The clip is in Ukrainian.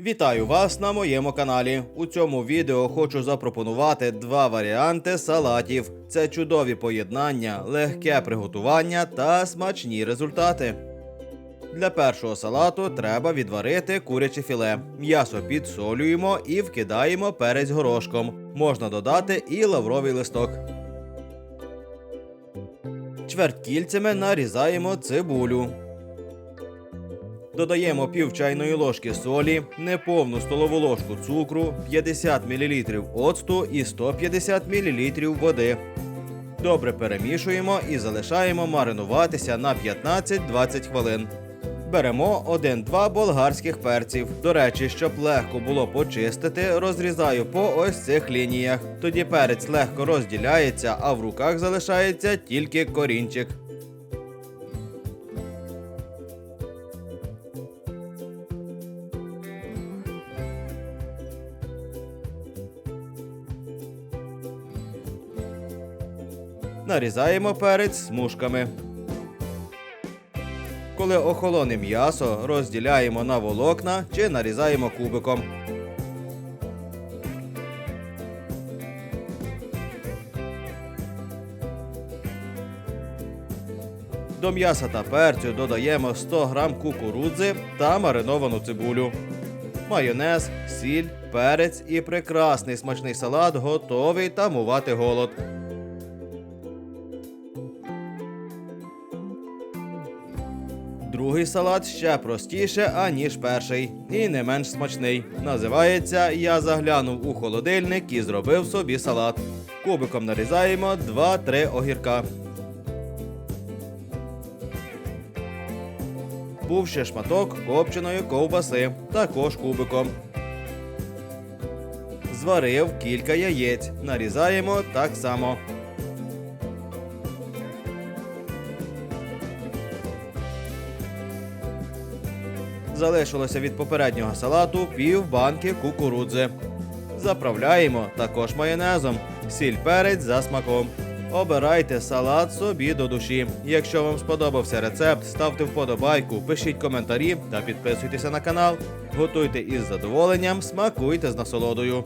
Вітаю вас на моєму каналі. У цьому відео хочу запропонувати два варіанти салатів. Це чудові поєднання, легке приготування та смачні результати. Для першого салату треба відварити куряче філе. М'ясо підсолюємо і вкидаємо перець горошком. Можна додати і лавровий листок. Чверткільцями нарізаємо цибулю. Додаємо пів чайної ложки солі, неповну столову ложку цукру, 50 мл оцту і 150 мл води. Добре перемішуємо і залишаємо маринуватися на 15-20 хвилин. Беремо 1-2 болгарських перців. До речі, щоб легко було почистити, розрізаю по ось цих лініях. Тоді перець легко розділяється, а в руках залишається тільки корінчик. Нарізаємо перець смужками. Коли охолоне м'ясо, розділяємо на волокна чи нарізаємо кубиком. До м'яса та перцю додаємо 100 г кукурудзи та мариновану цибулю. Майонез, сіль, перець і прекрасний смачний салат готовий тамувати голод. Другий салат ще простіше, аніж перший, і не менш смачний. Називається Я заглянув у холодильник і зробив собі салат. Кубиком нарізаємо 2-3 огірка. Був ще шматок копченої ковбаси, також кубиком. Зварив кілька яєць. Нарізаємо так само. Залишилося від попереднього салату пів банки кукурудзи. Заправляємо також майонезом, сіль перець за смаком. Обирайте салат собі до душі. Якщо вам сподобався рецепт, ставте вподобайку, пишіть коментарі та підписуйтеся на канал. Готуйте із задоволенням, смакуйте з насолодою.